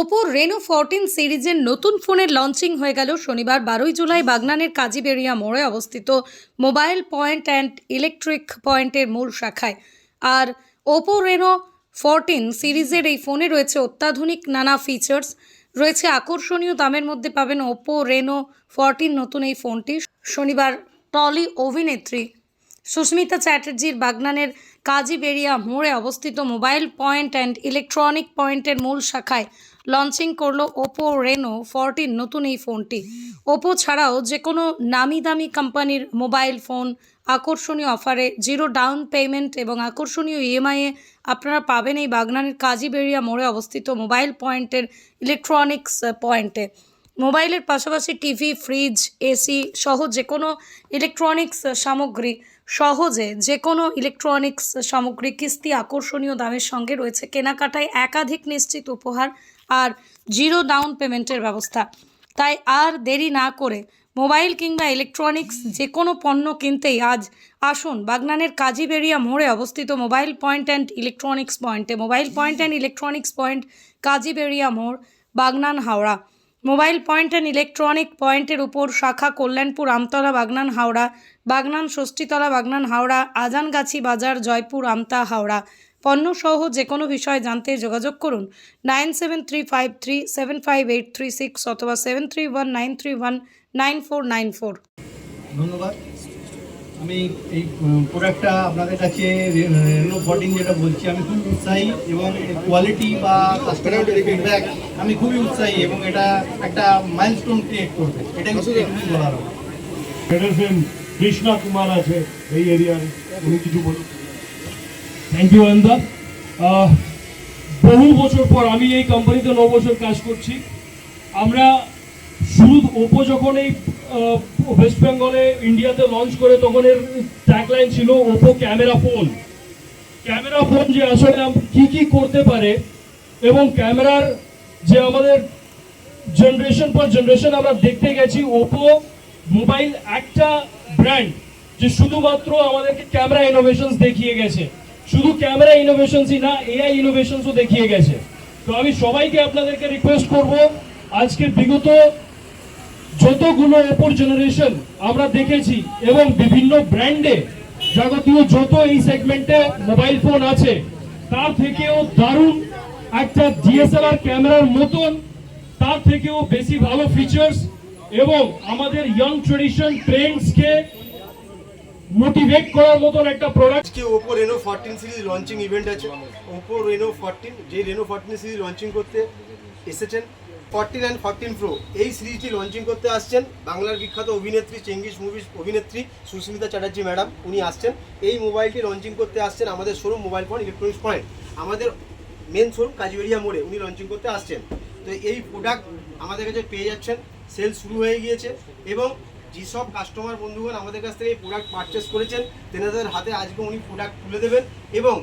ওপোর Reno fourteen সিরিজের নতুন ফোনের লঞ্চিং হয়ে গেল শনিবার, বারোই জুলাই বাগনানের কাজীবেড়িয়া মোড়ে অবস্থিত মোবাইল পয়েন্ট অ্যান্ড ইলেকট্রিক পয়েন্টের মূল শাখায়। আর ওপো রেনো ফোরটিন সিরিজের এই ফোনে রয়েছে অত্যাধুনিক নানা ফিচার্স রয়েছে আকর্ষণীয় দামের মধ্যে পাবেন ওপো রেনো ফোরটিন নতুন এই ফোনটি। শনিবার টলি অভিনেত্রী সুস্মিতা চ্যাটার্জির বাগনানের কাজীবেড়িয়া মোড়ে অবস্থিত মোবাইল পয়েন্ট অ্যান্ড ইলেকট্রনিক পয়েন্টের মূল শাখায় লঞ্চিং করল ওপো, রেনো, ফোরটিন নতুন এই ফোনটি। ওপো ছাড়াও যে কোনো নামি দামি কোম্পানির মোবাইল ফোন আকর্ষণীয় অফারে জিরো ডাউন পেমেন্ট এবং আকর্ষণীয় ইএমআইয়ে আপনারা পাবেন এই বাগনানের কাজীবেড়িয়া মোড়ে অবস্থিত মোবাইল পয়েন্টের ইলেকট্রনিক্স পয়েন্টে। মোবাইলের পাশাপাশি টিভি, ফ্রিজ, এসি সহ যে কোনো ইলেকট্রনিক্স সামগ্রী সহজে যে কোনো ইলেকট্রনিক্স সামগ্রী কিস্তি আকর্ষণীয় দামের সঙ্গে রয়েছে কেনাকাটায় একাধিক নিশ্চিত উপহার আর জিরো ডাউন পেমেন্টের ব্যবস্থা। তাই আর দেরি না করে মোবাইল কিংবা ইলেকট্রনিক্স যে কোনো পণ্য কিনতেই আজ আসুন বাগনানের কাজীবেড়িয়া মোড়ে অবস্থিত মোবাইল পয়েন্ট অ্যান্ড ইলেকট্রনিক্স পয়েন্টে, mobile point and electronics point, Kajiberia মোড়, Bagnan Howrah. Mobile point and electronic পয়েন্টের উপর শাখা কল্যাণপুর, আমতলা, বাগনান, হাওড়া, বাগনান, ষষ্ঠীতলা, বাগনান, হাওড়া, আজানগাছি বাজার, জয়পুর, আমতা, হাওড়া। পণ্য সহ যে কোনো বিষয় জানতে যোগাযোগ করুন nine seven three five three seven five eight three six অথবা seven three one nine three one nine four nine four. ধন্যবাদ। আমি এই প্রোডাক্টটা আপনাদের কাছে রেনো ফোরটিন যেটা বলছি আমি খুব উৎসাহী এবং কোয়ালিটি বা কাস্টমার ফিডব্যাক আমি খুবই উৎসাহী এবং এটা একটা মাইলস্টোন ক্রিয়েট করবে। এটা একটু বলার কৃষ্ণা কুমার আছে এই এরিয়ার উনি কিছু বলুন। থ্যাংক ইউ অন্দা বহু বছর পর আমি এই কোম্পানিতে ন বছর কাজ করছি। আমরা শুরু ওপো যখন এই ওয়েস্ট বেঙ্গলে ইন্ডিয়াতে লঞ্চ করে তখন এর ট্যাগলাইন ছিল Oppo camera phone camera phone যে আসলে কি কি করতে পারে এবং ক্যামেরার যে আমাদের জেনারেশন পর জেনারেশন আমরা দেখতে গেছি ওপো মোবাইল একটা ব্র্যান্ড যে শুধুমাত্র আমাদেরকে ক্যামেরা ইনোভেশনস দেখিয়ে গেছে। শুধু ক্যামেরা ইনোভেশনসই না এআই ইনোভেশনসও দেখিয়ে গেছে। তো আমি সবাইকে আপনাদেরকে রিকোয়েস্ট করব আজকে বিগত যতগুলো ওপর জেনারেশন আমরা দেখেছি এবং বিভিন্ন ব্র্যান্ডে যাবতীয় যত এই সেগমেন্টে মোবাইল ফোন আছে, তার থেকেও দারুণ একটা ডিএসএলআর ক্যামেরার মতন, তার থেকেও বেশি ভালো ফিচার্স এবং আমাদের ইয়ং ট্রেডিশন ট্রেন্ডসকে মোটিভেট করার মতন একটা প্রোডাক্ট আজকে Oppo Reno fourteen series launching event আছে। ওপো রেনো ফোরটিন যে রেনো ফোরটিন সিরিজ লঞ্চিং করতে এসেছেন ফোরটিন অ্যান্ড ফোরটিন প্রো। এই সিরিজটি লঞ্চিং করতে আসছেন বাংলার বিখ্যাত অভিনেত্রী চেঙ্গিস মুভিস অভিনেত্রী সুস্মিতা চ্যাটার্জি ম্যাডাম। উনি আসছেন। এই মোবাইলটি লঞ্চিং করতে আসছেন আমাদের showroom mobile phone electronics point আমাদের মেন শোরুম কাজীবেরিয়া মোড়ে উনি লঞ্চিং করতে আসছেন। তো এই প্রোডাক্ট আমাদের কাছে পেয়ে যাচ্ছেন। সেল শুরু হয়ে গিয়েছে এবং যেসব কাস্টমার বন্ধুগণ আমাদের কাছ থেকে এই প্রোডাক্ট পারচেস করেছেন, তেনাদের হাতে আজকে উনি প্রোডাক্ট তুলে দেবেন এবং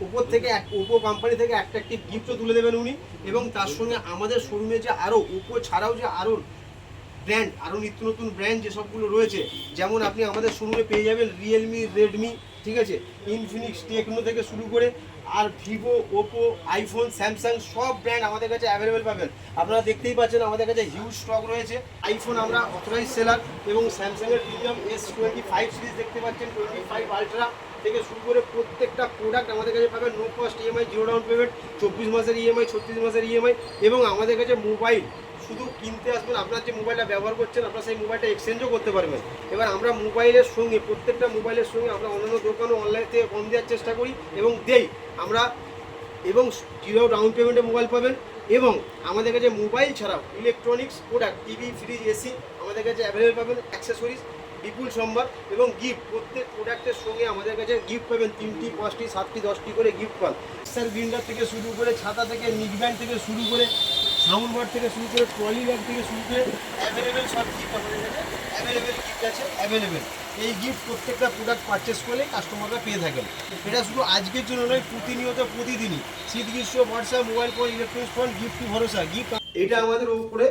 উপর থেকে এক ওপো কোম্পানি থেকে একটা একটি গিফটও তুলে দেবেন উনি এবং তার সঙ্গে আমাদের শোরুমে যে আরও ওপো ছাড়াও যে আরও ব্র্যান্ড আরও নিত্য নতুন ব্র্যান্ড যেসবগুলো রয়েছে যেমন আপনি আমাদের শোরুমে পেয়ে যাবেন রিয়েলমি রেডমি ঠিক আছে? ইনফিনিক্স টেকনো থেকে শুরু করে আর ভিভো ওপো আইফোন স্যামসাং সব ব্র্যান্ড আমাদের কাছে অ্যাভেলেবেল পাবেন। আপনারা দেখতেই পাচ্ছেন আমাদের কাছে হিউজ স্টক রয়েছে। আইফোন আমরা অথরাইজ সেলার এবং স্যামসাংয়ের premium S twenty five series দেখতে পাচ্ছেন টোয়েন্টি ফাইভ আলট্রা থেকে শুরু করে প্রত্যেকটা প্রোডাক্ট আমাদের কাছে পাবেন। No cost EMI zero down payment চব্বিশ মাসের ইএমআই ছত্রিশ মাসের ইএমআই এবং আমাদের কাছে মোবাইল শুধু কিনতে আসবেন, আপনার যে মোবাইলটা ব্যবহার করছেন, আপনার সেই মোবাইলটা এক্সচেঞ্জও করতে পারবেন। এবার আমরা মোবাইলের সঙ্গে, প্রত্যেকটা মোবাইলের সঙ্গে আমরা অন্যান্য দোকানও অনলাইন থেকে কম দেওয়ার চেষ্টা করি এবং দেই। আমরা এবং জিরো ডাউন পেমেন্টে মোবাইল পাবেন এবং আমাদের কাছে মোবাইল ছাড়াও electronics product TV fridge AC আমাদের কাছে অ্যাভেলেবেল পাবেন অ্যাক্সেসরিজ বিপুল সম্ভার এবং গিফট প্রত্যেক প্রোডাক্টের সঙ্গে আমাদের কাছে গিফট পাবেন, তিনটি, পাঁচটি, সাতটি, দশটি করে গিফট পান। স্যার গ্রিন্ডার থেকে শুরু করে ছাতা থেকে নিক ব্যান্ড থেকে শুরু করে সাউন্ড বার থেকে শুরু করে ট্রলি ব্যাগ থেকে শুরু করে অ্যাভেলেবেল সব গিফট আমাদের কাছে অ্যাভেলেবেল গিফট আছে অ্যাভেলেবেল এই গিফট প্রত্যেকটা প্রোডাক্ট পারচেস করলে কাস্টমাররা পেয়ে থাকেন। এটা শুধু আজকের জন্য নয় প্রতিনিয়ত প্রতিদিনই। শীত গ্রীষ্ম বর্ষা mobile phone electronics phone gift ভরসা? গিফট এটা আমাদের উপরে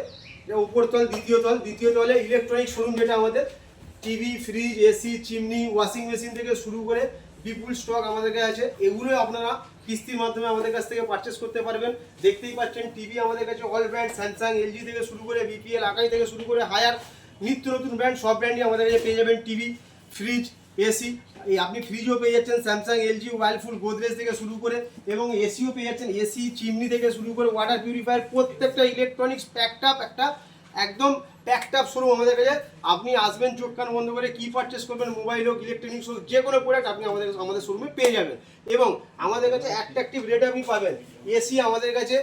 উপর তল দ্বিতীয় তল। দ্বিতীয় তলে ইলেকট্রনিক শোরুম যেটা আমাদের TV fridge AC chimney washing machine থেকে শুরু করে বিপুল স্টক আমাদের কাছে আছে। এগুলোই আপনারা কিস্তির মাধ্যমে আমাদের কাছ থেকে পারচেস করতে পারবেন। দেখতেই পাচ্ছেন টিভি আমাদের কাছে অল ব্র্যান্ড স্যামসাং এলজি থেকে শুরু করে বিপিএল আকাই থেকে শুরু করে হায়ার নিত্য নতুন ব্র্যান্ড সব ব্র্যান্ডই আমাদের কাছে পেয়ে যাবেন। টিভি ফ্রিজ এসি এই আপনি ফ্রিজও পেয়ে যাচ্ছেন স্যামসাং এলজি ওয়াইলফুল গোদরেজ থেকে শুরু করে এবং এসিও পেয়ে যাচ্ছেন। এসি চিমনি থেকে শুরু করে ওয়াটার পিউরিফায়ার প্রত্যেকটা ইলেকট্রনিক্স প্যাকড আপ একটা একদম প্যাকড আপ শোরুম আমাদের কাছে। আপনি আসবেন, চোখ কান বন্ধ করে কী পারচেস করবেন মোবাইল হোক ইলেকট্রনিক্স হোক, যে কোনো প্রোডাক্ট আপনি আমাদের আমাদের শোরুমে পেয়ে যাবেন। এবং আমাদের কাছে অ্যাট্রাকটিভ রেট আপনি পাবেন। এসি আমাদের কাছে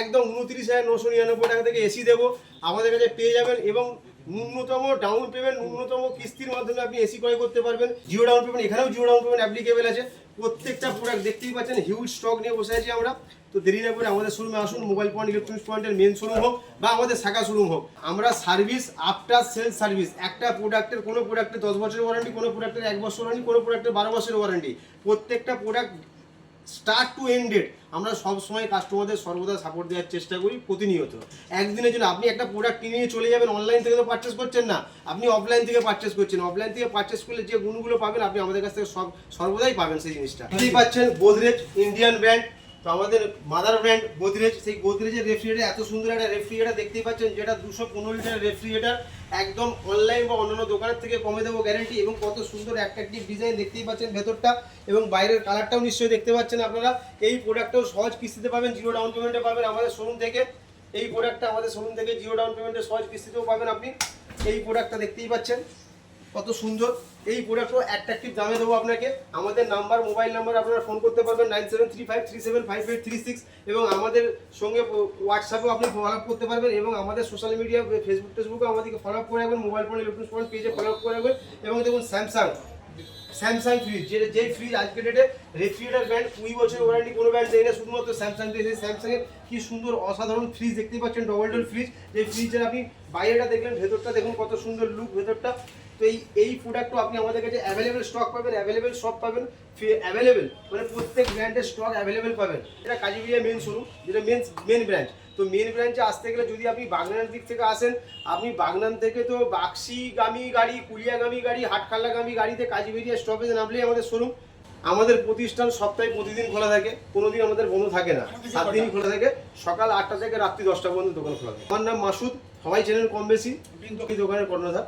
একদম উনত্রিশ হাজার নশো নিরানব্বই টাকা থেকে এসি দেবো। আমাদের কাছে পেয়ে যাবেন এবং ন্যূনতম ডাউন পেমেন্ট ন্যূনতম কিস্তির মাধ্যমে আপনি এসি ক্রয় করতে পারবেন। জিরো ডাউন পেমেন্ট এখানেও জিরো ডাউন পেমেন্ট অ্যাপ্লিকেবল আছে। প্রত্যেকটা প্রোডাক্ট দেখতেই পাচ্ছেন হিউজ স্টক নিয়ে বসে আছি আমরা। তো দেরি না করে আমাদের শোরুমে আসুন মোবাইল পয়েন্ট ইলেকট্রনিক্স পয়েন্টের মেন শোরুম হোক বা আমাদের শাখা শোরুম হোক। আমরা সার্ভিস আফটার সেল সার্ভিস একটা প্রোডাক্টের কোনো প্রোডাক্টের দশ বছরের ওয়ারেন্টি কোনো প্রোডাক্টের এক বছর ওয়ারেন্টি কোনো প্রোডাক্টের বারো বছরের ওয়ারেন্টি প্রত্যেকটা প্রোডাক্ট স্টার্ট টু এন্ডেড আমরা সব সময় কাস্টমারদের সর্বদা সাপোর্ট দেওয়ার চেষ্টা করি প্রতিনিয়ত। একদিনের জন্য আপনি একটা প্রোডাক্ট কিনে চলে যাবেন অনলাইন থেকে তো পারচেস করছেন না। আপনি অফলাইন থেকে পারচেস করছেন। অফলাইন থেকে পারচেস করলে যে গুণগুলো পাবেন আপনি আমাদের কাছ থেকে সব সর্বদাই পাবেন সেই জিনিসটা। বুঝতেই পাচ্ছেন গোদরেজ ইন্ডিয়ান ব্র্যান্ড তো আমাদের মাদার ব্র্যান্ড গোদরেজ সেই গোদরেজের রেফ্রিজারেটর এত সুন্দর একটা রেফ্রিজারেটর দেখতেই পাচ্ছেন যেটা দুশো পনেরো লিটার রেফ্রিজারেটর একদম অনলাইন বা অন্যান্য দোকানের থেকে কমে দেবো গ্যারেন্টি এবং কত সুন্দর অ্যাট্রাকটিভ ডিজাইন দেখতেই পাচ্ছেন ভেতরটা এবং বাইরের কালারটাও নিশ্চয়ই দেখতে পাচ্ছেন আপনারা। এই প্রোডাক্টটাও সহজ কিস্তিতে পাবেন জিরো ডাউন পেমেন্টে পাবেন আমাদের শোরুম থেকে। এই প্রোডাক্টটা আমাদের শোরুম থেকে জিরো ডাউন পেমেন্টে সহজ কিস্তিতেও পাবেন আপনি। এই প্রোডাক্টটা দেখতেই পাচ্ছেন। কত সুন্দর। এই প্রোডাক্টও অ্যাট্রাকটিভ দামে দেবো আপনাকে। আমাদের নাম্বার মোবাইল নাম্বার আপনারা ফোন করতে পারবেন nine seven three five three seven five eight three six এবং আমাদের সঙ্গে হোয়াটসঅ্যাপেও আপনি ফলো আপ করতে পারবেন এবং আমাদের সোশ্যাল মিডিয়া ফেসবুক টেসবুকে আমাদেরকে ফলো আপ করে রাখবেন মোবাইল ফোন ইলেকট্রনিক্স ফোন পেজে ফলো আপ করে রাখবেন এবং দেখুন স্যামসাং স্যামসাং ফ্রিজ যে যে ফ্রিজ আজকের ডেটে রেফ্রিজারেটর ব্র্যান্ড কুড়ি বছরের ওয়ারেন্টি কোনো ব্র্যান্ড দেয় না শুধুমাত্র স্যামসাং দিয়েছে স্যামসাংয়ের কি সুন্দর, অসাধারণ ফ্রিজ দেখতেই পাচ্ছেন ডবল ডোর ফ্রিজ যে ফ্রিজের আপনি বাইরেটা দেখলেন, ভেতরটা দেখুন কত সুন্দর লুক ভেতরটা। তো এই এই প্রোডাক্টও আপনি আমাদের কাছে অ্যাভেলেবেল স্টক পাবেন অ্যাভেলেবেল সব পাবেন অ্যাভেলেবেল মানে প্রত্যেক ব্র্যান্ডের স্টক অ্যাভেলেবেল পাবেন। এটা কাজিবিরিয়া মেন শোরুম যেটা মেন মেন ব্র্যান্ড তো মেন ব্রাঞ্চে আসতে গেলে যদি আপনি বাগনান দিক থেকে আসেন আপনি বাগনান থেকে তো বাক্সিগামী গাড়ি কুলিয়াগামী গাড়ি হাটখাল্লাগামী গাড়িতে কাজীবেরিয়া স্টপেজে নামলেই আমাদের শোরুম আমাদের প্রতিষ্ঠান সপ্তাহে প্রতিদিন খোলা থাকে কোনোদিন আমাদের বন্ধ থাকে না। সাত দিনই খোলা থাকে সকাল আটটা থেকে রাত্রি দশটা পর্যন্ত দোকান খোলা থাকে। আমার নাম মাসুদ সবাই চেনেন কম বেশি। দোকানের কর্ণধার।